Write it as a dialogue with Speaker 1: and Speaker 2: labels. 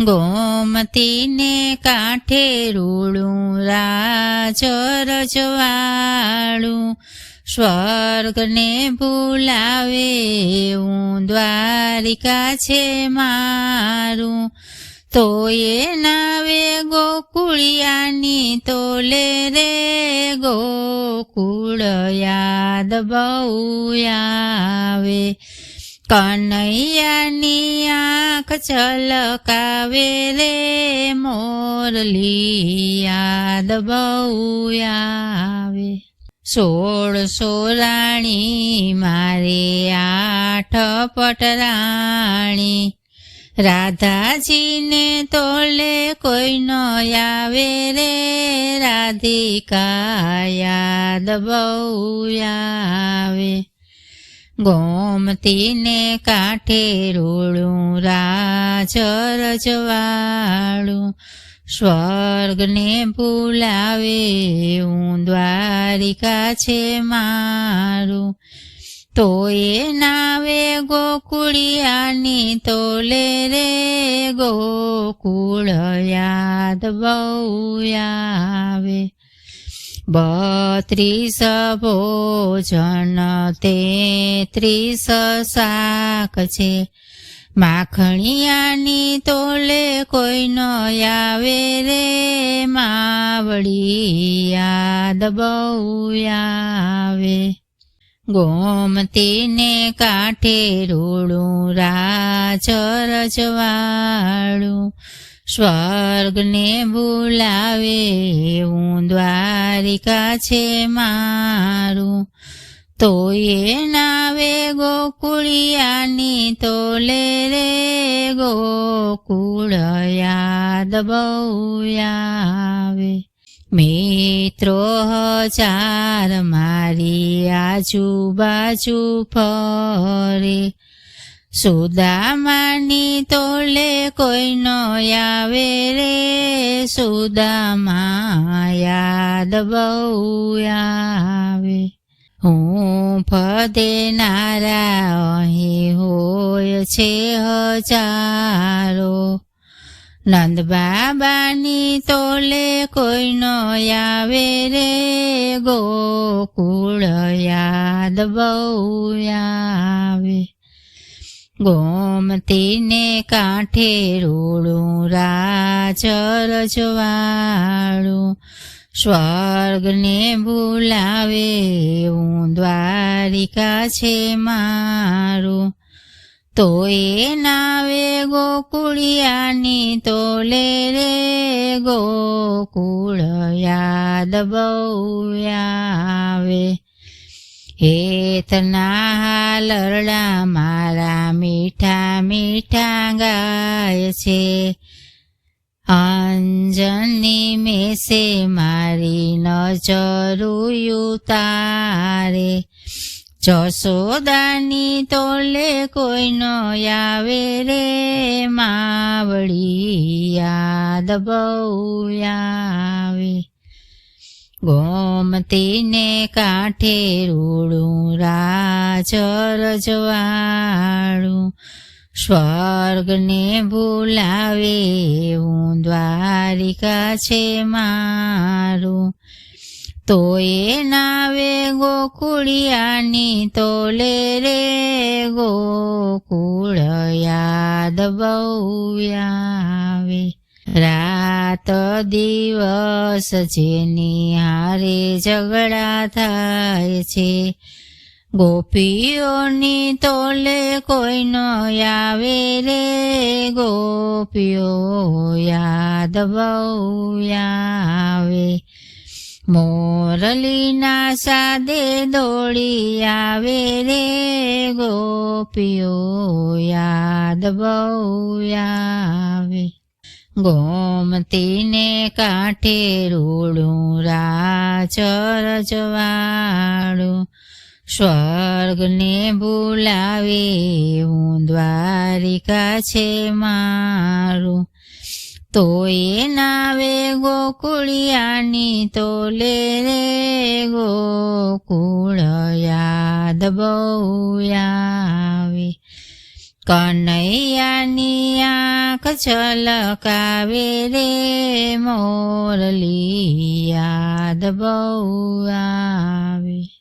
Speaker 1: ગોમતીને કાંઠે રૂડું રાજ રજવાળું સ્વર્ગને ભૂલાવે હું, દ્વારિકા છે મારું. તો એ નાવે ગોકુળિયાની, તોલે રે ગોકુળ યાદ બહુ આવે. કનૈયાની આંખ છલકાવે રે મોરલી યાદ બહુ આવે સોળ સોરાણી મારે આઠ પટરાણી રાધાજીને તોલે કોઈ ન આવે રે રાધિકા યાદ બહુ આવે ગોમતીને કાંઠે રોડું રાજ સ્વર્ગને ભૂલાવે, હું દ્વારિકા છે મારું. તો એ નાવે ગોકુળિયાની તોલે રે ગોકુળ યાદ બહુ આવે. બત્રીસ ભોજન તેત્રીસ શાક છે. માખણિયાની તોલે કોઈ ન આવે રે. માવડી યાદ બહુ આવે. ગોમતીને કાંઠે રોડું, રાજ રજવાળું સ્વર્ગને બોલાવે, હું દ્વારિકા છે મારું. તો એ નાવે ગોકુળિયાની તોલે રે ગોકુળ યાદ બહુ આવે મિત્રો, હજાર મારી આજુબાજુ ફરે. સુદામાની તોલે કોઈ ન આવે રે? સુદામા યાદ બહુ આવે. હું ફદે નારા અહીં હોય છે હજારો. નંદ બાબાની તોલે કોઈ ન આવે રે? ગોકુળ યાદ બહુ આવે. ગોમતીને કાંઠે રૂડું રાચર જવાળું. સ્વર્ગને ભૂલાવે હું દ્વારિકા છે મારું. તો એ નાવે ગોકુળિયાની તોલે રે ગોકુળ યાદ બહુ આવે. હેતના લરડા મારા મીઠા મીઠા ગાય છે. અંજની મેસે મારી નજરું તારે જસોદાની તોલે કોઈ ન આવે રે માવડી યાદ બહુ આવે. ગોમતીને કાંઠે રૂડું રાજર જવાળું સ્વર્ગને ભૂલાવે હું દ્વારિકા છે મારું. તો એ નાવે ગોકુળિયાની તોલે રે ગોકુળ યાદ બહુ આવે રાત દિવસ જેની હારે ઝઘડા થાય છે. ગોપીઓની તોલે કોઈ ન આવે રે. ગોપીઓ યાદ બહુ આવે. મોરલીના સાદે દોડી આવે રે. ગોપીઓ યાદ બહુ ગોમતીને કાંઠે રૂડું રાચર રજવાળું સ્વર્ગને બોલાવે હું દ્વારિકા છે મારું. તો એ નાવે ગોકુળિયાની તોલે રે ગોકુળ યાદ બહુ આવે કનૈયાની છલકાવે રે મોરલી યાદ બહુ આવે